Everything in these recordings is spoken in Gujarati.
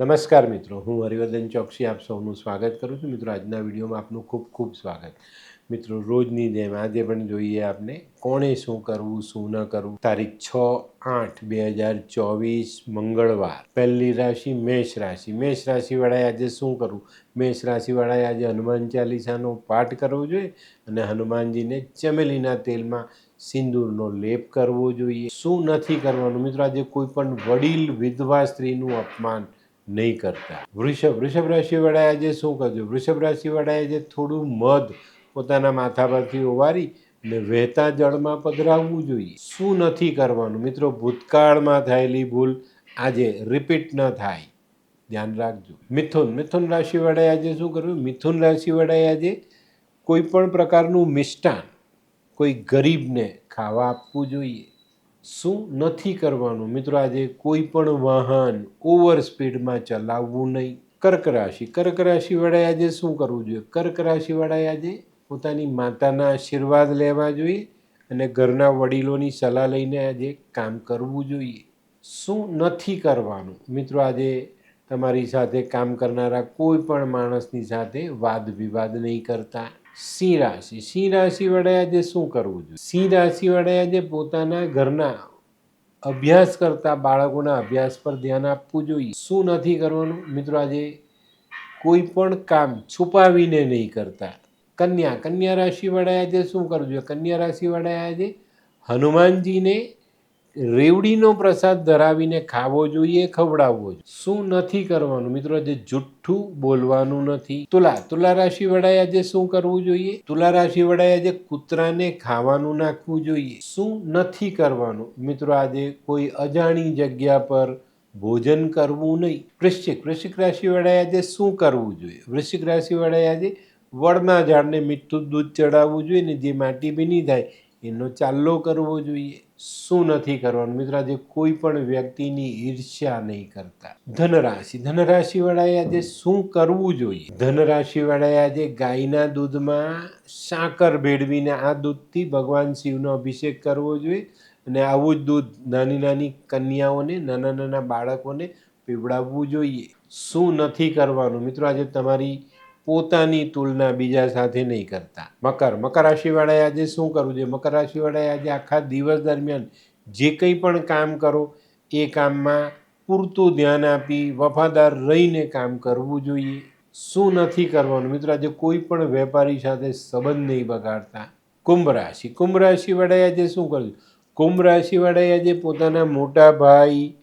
નમસ્કાર મિત્રો, હું હરિવર્ધન ચોકસી આપ સૌનું સ્વાગત કરું છું. મિત્રો, આજના વિડીયોમાં આપનું ખૂબ ખૂબ સ્વાગત. મિત્રો, રોજની જેમ આજે પણ જોઈએ આપને કોણે શું કરવું, શું ન કરવું. તારીખ છ આઠ બે હજાર ચોવીસ મંગળવાર. પહેલી રાશિ મેષ રાશિ. મેષ રાશિવાળાએ આજે શું કરવું? મેષ રાશિવાળાએ આજે હનુમાન ચાલીસાનો પાઠ કરવો જોઈએ અને હનુમાનજીને ચમેલીના તેલમાં સિંદૂરનો લેપ કરવો જોઈએ. શું નથી કરવાનું? મિત્રો, આજે કોઈ પણ વડીલ, વિધવા સ્ત્રીનું અપમાન નહીં કરતા. વૃષભ વૃષભ રાશિવાળાએ આજે શું કરજો વૃષભ રાશિવાળાએ આજે થોડું મધ પોતાના માથા પરથી ઓવારી ને વહેતા જળમાં પધરાવવું જોઈએ. શું નથી કરવાનું? મિત્રો, ભૂતકાળમાં થયેલી ભૂલ આજે રિપીટ ન થાય. ધ્યાન રાખજો. મિથુન મિથુન રાશિવાળાએ આજે શું કરવું મિથુન રાશિવાળાએ આજે કોઈ પણ પ્રકારનું મિષ્ટાન, કોઈ ગરીબને ખાવા આપવું જોઈએ. શું નથી કરવાનું? મિત્રો, આજે કોઈ પણ વાહન ઓવર સ્પીડમાં ચલાવવું નહીં. કર્ક રાશિ. કર્ક રાશિવાળાએ આજે શું કરવું જોઈએ? કર્ક રાશિવાળાએ આજે પોતાની માતાના આશીર્વાદ લેવા જોઈએ અને ઘરના વડીલોની સલાહ લઈને આજે કામ કરવું જોઈએ. શું નથી કરવાનું? મિત્રો, આજે તમારી સાથે કામ કરનારા કોઈ પણ માણસની સાથે વાદ વિવાદ નહીં કરતા. સિંહ રાશિ. સિંહ રાશિ વડે આજે શું કરવું જોઈએ? સિંહ રાશિ વડે આજે પોતાના ઘરના અભ્યાસ કરતા બાળકોના અભ્યાસ પર ધ્યાન આપવું જોઈએ. શું નથી કરવાનું? મિત્રો, આજે કોઈ પણ કામ છુપાવીને નહીં કરતા. કન્યા. કન્યા રાશિ વડે આજે શું કરવું જોઈએ? કન્યા રાશિ વડે આજે હનુમાનજીને રેવડીનો પ્રસાદ ધરાવીને ખાવો જોઈએ, ખવડાવવો જોઈએ. શું નથી કરવાનું? મિત્રો, આજે જુઠ્ઠું બોલવાનું નથી. તુલા તુલા રાશિ વડાએ આજે શું કરવું જોઈએ? તુલા રાશિ વડાએ આજે કૂતરાને ખાવાનું નાખવું જોઈએ. શું નથી કરવાનું? મિત્રો, આજે કોઈ અજાણી જગ્યા પર ભોજન કરવું નહીં. વૃશ્ચિક વૃશ્ચિક રાશિ વડાએ આજે શું કરવું જોઈએ? વૃશ્ચિક રાશિ વડાએ આજે વડના ઝાડને મીઠું દૂધ ચડાવવું જોઈએ ને જે માટી ભીની થાય એનો ચાલ્લો કરવો જોઈએ. શું નથી કરવાનું? મિત્રો, આજે કોઈ પણ વ્યક્તિની ઈર્ષ્યા નહીં કરતા. ધનરાશિ. ધનરાશિ વાળાએ આજે શું કરવું જોઈએ? ધનરાશિ વાળાએ આજે ગાયના દૂધમાં સાકર ભેળવીને આ દૂધથી ભગવાન શિવનો અભિષેક કરવો જોઈએ અને આવું જ દૂધ નાની નાની કન્યાઓને, નાના નાના બાળકોને પીવડાવવું જોઈએ. શું નથી કરવાનું? મિત્રો, આજે તમારી પોતાની તુલના બીજા સાથે નહીં કરતા. મકર. મકર રાશિવાળાએ આજે શું કરવું જોઈએ? મકર રાશિવાળાએ આજે આખા દિવસ દરમિયાન જે કંઈ પણ કામ કરો, એ કામમાં પૂરતું ધ્યાન આપી, વફાદાર રહીને કામ કરવું જોઈએ. શું નથી કરવાનું? મિત્રો, આજે કોઈ પણ વેપારી સાથે સંબંધ નહીં બગાડતા. કુંભ રાશિ. કુંભ રાશિવાળાએ આજે શું કરવું કુંભ રાશિવાળાએ આજે પોતાના મોટા ભાઈ,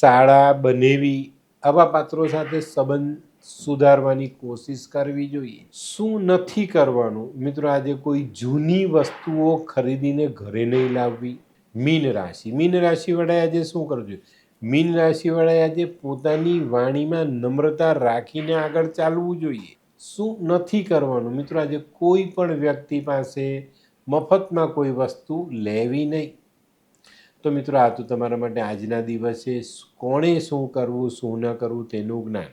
શાળા, બનેવી આવા પાત્રો સાથે સંબંધ સુધારવાની કોશિશ કરવી જોઈએ. શું નથી કરવાનું? મિત્રો, આજે કોઈ જૂની વસ્તુઓ ખરીદીને ઘરે નહીં લાવવી. મીન રાશિ. મીન રાશિવાળાએ આજે શું કરવું જોઈએ? મીન રાશિવાળાએ આજે પોતાની વાણીમાં નમ્રતા રાખીને આગળ ચાલવું જોઈએ. શું નથી કરવાનું? મિત્રો, આજે કોઈ પણ વ્યક્તિ પાસે મફતમાં કોઈ વસ્તુ લેવી નહીં. તો મિત્રો, આ તો તમારા માટે આજના દિવસે કોણે શું કરવું, શું ન કરવું તેનું જ્ઞાન.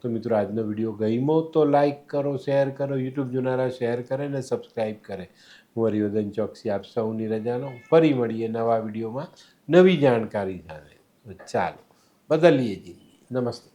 તો મિત્રો, આજનો વીડિયો ગમ્યો તો લાઇક કરો, શેર કરો, યુટ્યુબ જોનારા શેર કરે ને સબસ્ક્રાઈબ કરે. હું હરિવર્ધન ચોકસી આપ સૌની રજા લઉં ફરી મળીએ નવા વિડીયોમાં નવી જાણકારી સાથે. ચાલો, બદલીએ જિંદગી નમસ્તે.